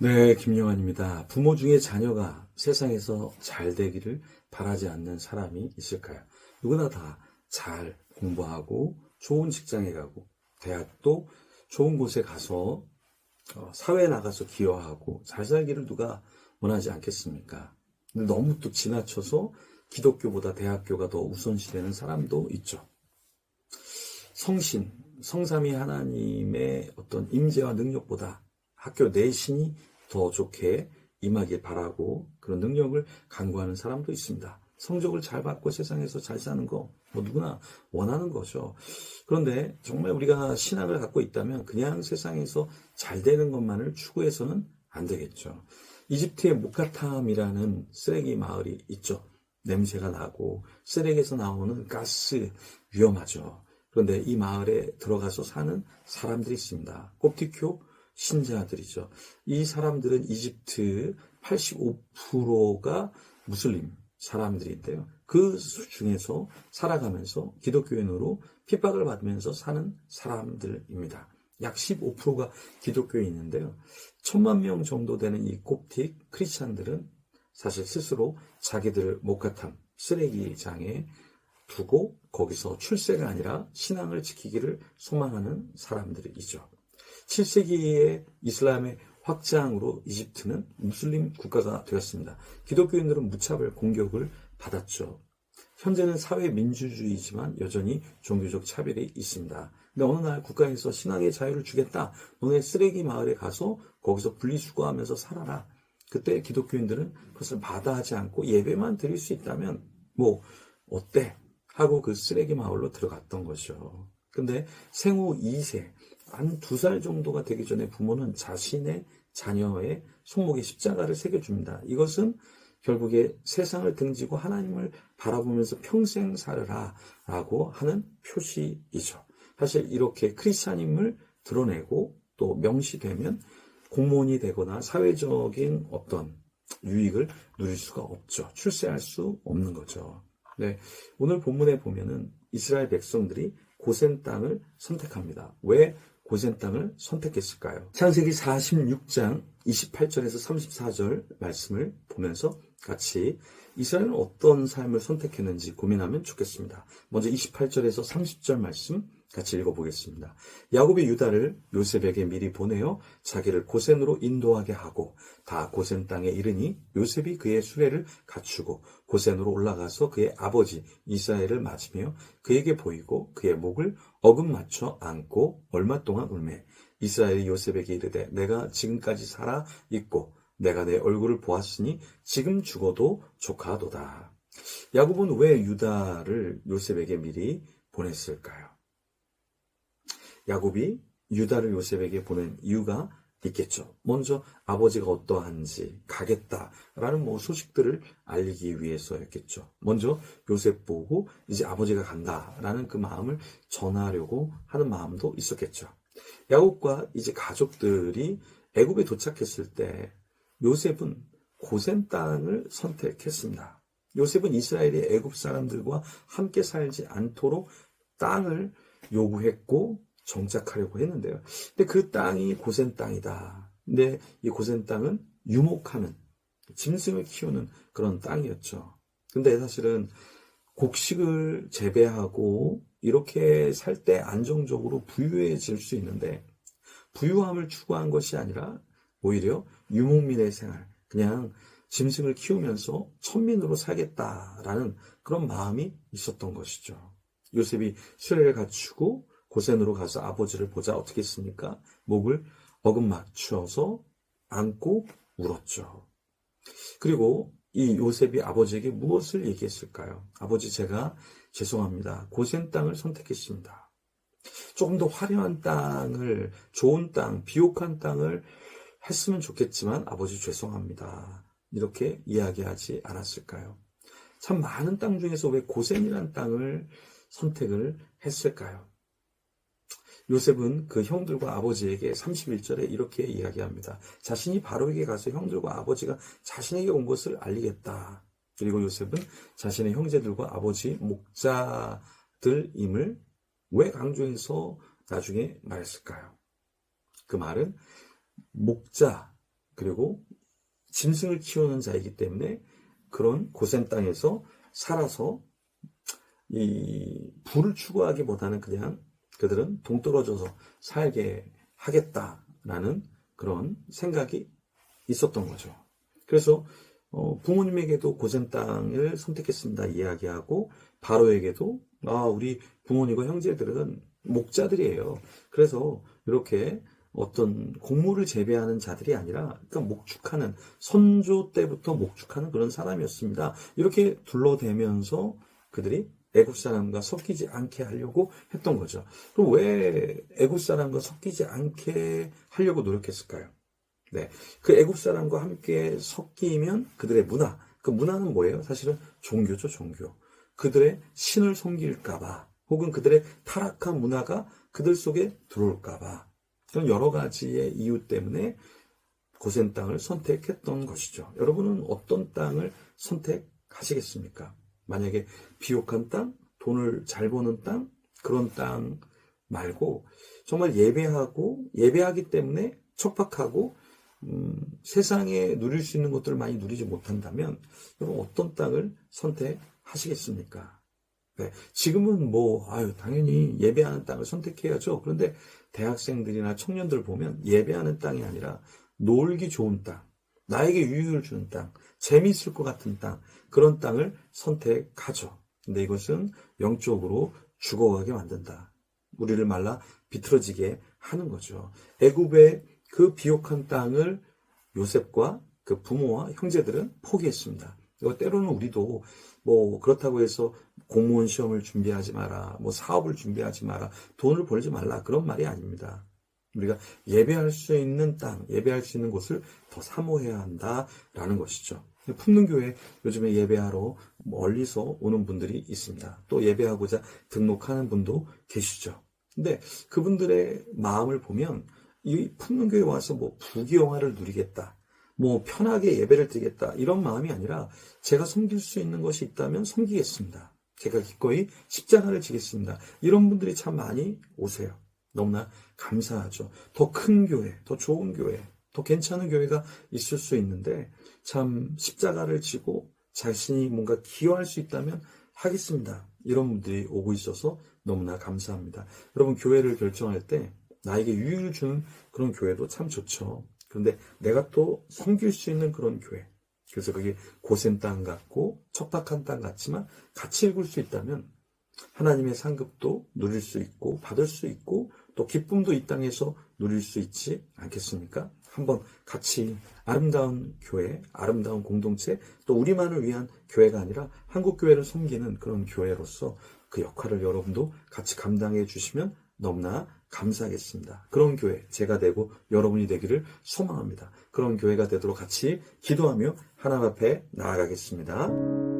네, 김영환입니다. 부모 중에 자녀가 세상에서 잘 되기를 바라지 않는 사람이 있을까요? 누구나 다 잘 공부하고 좋은 직장에 가고 대학도 좋은 곳에 가서 어, 사회에 나가서 기여하고 잘 살기를 누가 원하지 않겠습니까? 너무 또 지나쳐서 기독교보다 대학교가 더 우선시되는 사람도 있죠. 성신, 성삼위 하나님의 어떤 임재와 능력보다 학교 내신이 더 좋게 임하길 바라고 그런 능력을 강구하는 사람도 있습니다. 성적을 잘 받고 세상에서 잘 사는 거, 뭐 누구나 원하는 거죠. 그런데 정말 우리가 신앙을 갖고 있다면 그냥 세상에서 잘 되는 것만을 추구해서는 안 되겠죠. 이집트의 모카탐이라는 쓰레기 마을이 있죠. 냄새가 나고 쓰레기에서 나오는 가스 위험하죠. 그런데 이 마을에 들어가서 사는 사람들이 있습니다. kop티교 신자들이죠. 이 사람들은 이집트 85%가 무슬림 사람들인데요. 그 중에서 살아가면서 기독교인으로 핍박을 받으면서 사는 사람들입니다. 약 15%가 기독교에 있는데요. 천만 명 정도 되는 이 kop틱 크리스찬들은 사실 스스로 자기들을 목카탐 쓰레기장에 두고 거기서 출세가 아니라 신앙을 지키기를 소망하는 사람들이죠. 7세기의 이슬람의 확장으로 이집트는 무슬림 국가가 되었습니다. 기독교인들은 무차별 공격을 받았죠. 현재는 사회 민주주의지만 여전히 종교적 차별이 있습니다. 근데 어느 날 국가에서 신앙의 자유를 주겠다. 너네 쓰레기 마을에 가서 거기서 분리수거하면서 살아라. 그때 기독교인들은 그것을 마다하지 않고 예배만 드릴 수 있다면 뭐 어때? 하고 그 쓰레기 마을로 들어갔던 거죠. 근데 생후 2세, 한 두 살 정도가 되기 전에 부모는 자신의 자녀의 손목에 십자가를 새겨줍니다. 이것은 결국에 세상을 등지고 하나님을 바라보면서 평생 살으라 라고 하는 표시이죠. 사실 이렇게 크리스찬임을 드러내고 또 명시되면 공무원이 되거나 사회적인 어떤 유익을 누릴 수가 없죠. 출세할 수 없는 거죠. 네, 오늘 본문에 보면은 이스라엘 백성들이 고센 땅을 선택합니다. 왜 고센 땅을 선택했을까요? 창세기 46장 28절에서 34절 말씀을 보면서 같이 이스라엘은 어떤 삶을 선택했는지 고민하면 좋겠습니다. 먼저 28절에서 30절 말씀 같이 읽어보겠습니다. 야곱이 유다를 요셉에게 미리 보내어 자기를 고센으로 인도하게 하고 다 고센 땅에 이르니 요셉이 그의 수레를 갖추고 고센으로 올라가서 그의 아버지 이스라엘을 맞으며 그에게 보이고 그의 목을 어금 맞춰 안고 얼마 동안 울매 이스라엘이 요셉에게 이르되 내가 지금까지 살아 있고 내가 내 얼굴을 보았으니 지금 죽어도 조카도다. 야곱은 왜 유다를 요셉에게 미리 보냈을까요? 야곱이 유다를 요셉에게 보낸 이유가 있겠죠. 먼저 아버지가 어떠한지 가겠다라는 뭐 소식들을 알리기 위해서였겠죠. 먼저 요셉 보고 이제 아버지가 간다라는 그 마음을 전하려고 하는 마음도 있었겠죠. 야곱과 이제 가족들이 애굽에 도착했을 때 요셉은 고센 땅을 선택했습니다. 요셉은 이스라엘의 애굽 사람들과 함께 살지 않도록 땅을 요구했고 정착하려고 했는데요. 근데 그 땅이 고센 땅이다. 근데 이 고센 땅은 유목하는 짐승을 키우는 그런 땅이었죠. 근데 사실은 곡식을 재배하고 이렇게 살 때 안정적으로 부유해질 수 있는데 부유함을 추구한 것이 아니라 오히려 유목민의 생활, 그냥 짐승을 키우면서 천민으로 살겠다라는 그런 마음이 있었던 것이죠. 요셉이 수레를 갖추고 고센으로 가서 아버지를 보자 어떻게 했습니까? 목을 어금 맞추어서 안고 울었죠. 그리고 이 요셉이 아버지에게 무엇을 얘기했을까요? 아버지 제가 죄송합니다. 고센 땅을 선택했습니다. 조금 더 화려한 땅을 좋은 땅, 비옥한 땅을 했으면 좋겠지만 아버지 죄송합니다. 이렇게 이야기하지 않았을까요? 참 많은 땅 중에서 왜 고센이라는 땅을 선택을 했을까요? 요셉은 그 형들과 아버지에게 31절에 이렇게 이야기합니다. 자신이 바로에게 가서 형들과 아버지가 자신에게 온 것을 알리겠다. 그리고 요셉은 자신의 형제들과 아버지 목자들임을 왜 강조해서 나중에 말했을까요? 그 말은 목자, 그리고 짐승을 키우는 자이기 때문에 그런 고센 땅에서 살아서 이 부를 추구하기보다는 그냥 그들은 동떨어져서 살게 하겠다라는 그런 생각이 있었던 거죠. 그래서 어, 부모님에게도 고센 땅을 선택했습니다. 이야기하고 바로에게도 아 우리 부모님과 형제들은 목자들이에요. 그래서 이렇게 어떤 곡물을 재배하는 자들이 아니라 그러니까 목축하는 선조 때부터 목축하는 그런 사람이었습니다. 이렇게 둘러대면서 그들이 애국 사람과 섞이지 않게 하려고 했던 거죠. 그럼 왜 애국 사람과 섞이지 않게 하려고 노력했을까요? 네. 그 애국 사람과 함께 섞이면 그들의 문화, 그 문화는 뭐예요? 사실은 종교죠, 종교. 그들의 신을 섬길까봐, 혹은 그들의 타락한 문화가 그들 속에 들어올까봐, 그런 여러 가지의 이유 때문에 고센 땅을 선택했던 것이죠. 여러분은 어떤 땅을 선택하시겠습니까? 만약에 비옥한 땅, 돈을 잘 버는 땅, 그런 땅 말고 정말 예배하고 예배하기 때문에 척박하고 음, 세상에 누릴 수 있는 것들을 많이 누리지 못한다면 여러분 어떤 땅을 선택하시겠습니까? 네, 지금은 뭐 아유 당연히 예배하는 땅을 선택해야죠. 그런데 대학생들이나 청년들 보면 예배하는 땅이 아니라 놀기 좋은 땅, 나에게 유익을 주는 땅, 재미있을 것 같은 땅, 그런 땅을 선택하죠. 근데 이것은 영적으로 죽어가게 만든다. 우리를 말라 비틀어지게 하는 거죠. 애굽의 그 비옥한 땅을 요셉과 그 부모와 형제들은 포기했습니다. 이거 때로는 우리도 뭐 그렇다고 해서 공무원 시험을 준비하지 마라, 뭐 사업을 준비하지 마라, 돈을 벌지 말라 그런 말이 아닙니다. 우리가 예배할 수 있는 땅, 예배할 수 있는 곳을 더 사모해야 한다라는 것이죠. 풍능교회 요즘에 예배하러 멀리서 오는 분들이 있습니다. 또 예배하고자 등록하는 분도 계시죠. 근데 그분들의 마음을 보면 이 풍능교회 와서 뭐 부귀영화를 누리겠다. 뭐 편하게 예배를 드리겠다. 이런 마음이 아니라 제가 섬길 수 있는 것이 있다면 섬기겠습니다. 제가 기꺼이 십자가를 지겠습니다. 이런 분들이 참 많이 오세요. 너무나 감사하죠. 더 큰 교회, 더 좋은 교회, 더 괜찮은 교회가 있을 수 있는데 참 십자가를 지고 자신이 뭔가 기여할 수 있다면 하겠습니다. 이런 분들이 오고 있어서 너무나 감사합니다. 여러분 교회를 결정할 때 나에게 유익을 주는 그런 교회도 참 좋죠. 그런데 내가 또 섬길 수 있는 그런 교회. 그래서 그게 고센 땅 같고 척박한 땅 같지만 같이 읽을 수 있다면 하나님의 상급도 누릴 수 있고 받을 수 있고 또 기쁨도 이 땅에서 누릴 수 있지 않겠습니까? 한번 같이 아름다운 교회, 아름다운 공동체, 또 우리만을 위한 교회가 아니라 한국 교회를 섬기는 그런 교회로서 그 역할을 여러분도 같이 감당해 주시면 너무나 감사하겠습니다. 그런 교회 제가 되고 여러분이 되기를 소망합니다. 그런 교회가 되도록 같이 기도하며 하나님 앞에 나아가겠습니다.